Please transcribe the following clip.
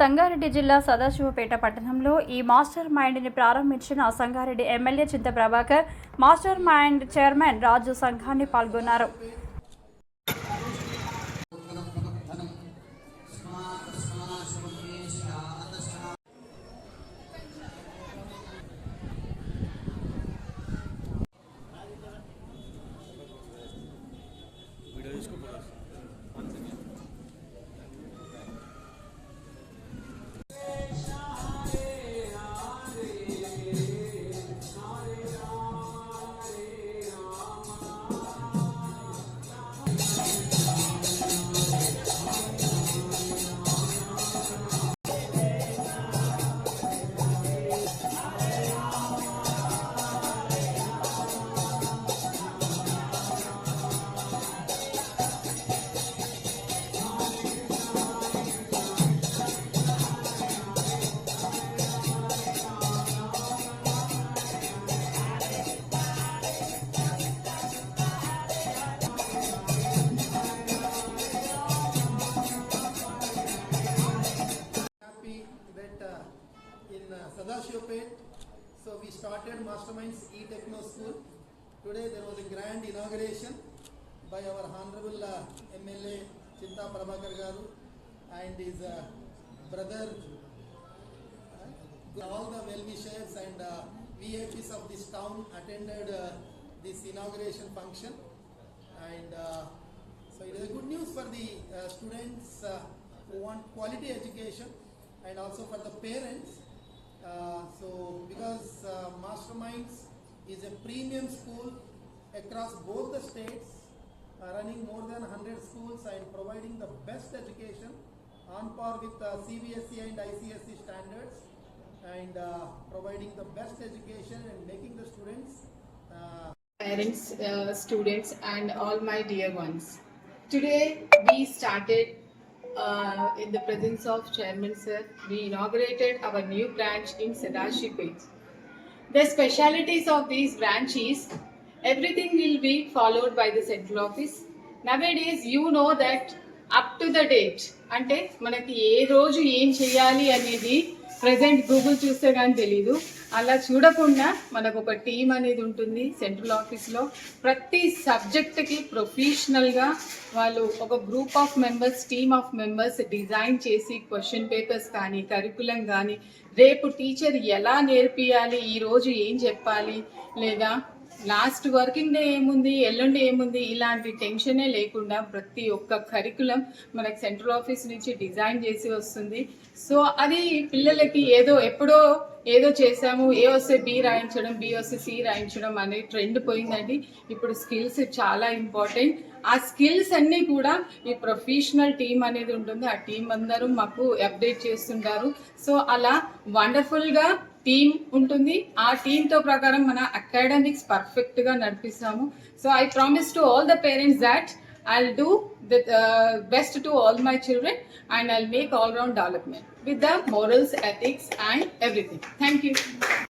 సంగారెడ్డి జిల్లా సదాశివపేట పట్టణంలో ఈ మాస్టర్ మైండ్ని ప్రారంభించిన Sangareddy MLA Chinta Prabhakar master mind chairman Raju సంఘాన్ని పాల్గొన్నారు. In uh, Sadashivapet, so we started Masterminds e-Techno School. Today there was a grand inauguration by our Honorable uh, MLA Chinta Prabhakar Garu and his uh, brother, uh, all the well-wishers and uh, VIPs of this town attended uh, this inauguration function. And uh, so it is a good news for the uh, students uh, who want quality education and also for the parents. So because uh, Masterminds is a premium school across both the states, uh, running more than 100 schools and providing the best education on par with uh, CBSE and ICSE standards and uh, providing the best education and making the students uh, parents, uh, students, and all my dear ones. Today we started uh, in the presence of Chairman Sir. We inaugurated our new branch in Sadashipet. The specialities of these branch is everything will be followed by the central office. Nowadays you know that up to the date అంటే మనకి ఏ రోజు ఏం చేయాలి అనేది present Google చూస్తే కానీ తెలీదు. అలా చూడకుండా మనకు ఒక టీం అనేది ఉంటుంది సెంట్రల్ ఆఫీస్లో ప్రతి సబ్జెక్ట్కి ప్రొఫెషనల్గా వాళ్ళు ఒక group of members team of members design చేసి క్వశ్చన్ పేపర్స్ కానీ కరికులం కానీ రేపు టీచర్ ఎలా నేర్పియాలి ఈరోజు ఏం చెప్పాలి లేదా లాస్ట్ వర్కింగ్ డే ఏముంది ఎల్లుండి ఏముంది ఇలాంటి టెన్షనే లేకుండా ప్రతి ఒక్క కరికులం మనకు సెంట్రల్ ఆఫీస్ నుంచి డిజైన్ చేసి వస్తుంది. సో అది పిల్లలకి ఏదో ఎప్పుడో ఏదో చేసాము ఏ వస్తే బి రాయించడం బి వస్తే సి రాయించడం అనే ట్రెండ్ పోయిందండి. ఇప్పుడు స్కిల్స్ చాలా ఇంపార్టెంట్. ఆ స్కిల్స్ అన్నీ కూడా ఈ ప్రొఫెషనల్ టీం అనేది ఉంటుంది. ఆ టీం అందరూ మాకు అప్డేట్ చేస్తుంటారు. సో అలా వండర్ఫుల్గా టీమ్ ఉంటుంది. ఆ టీమ్తో ప్రకారం మన అకాడమిక్స్ పర్ఫెక్ట్గా నడిపిస్తాము. So I promise to all the parents that I do the best to all my children and I make all round development with the morals ethics and everything thank you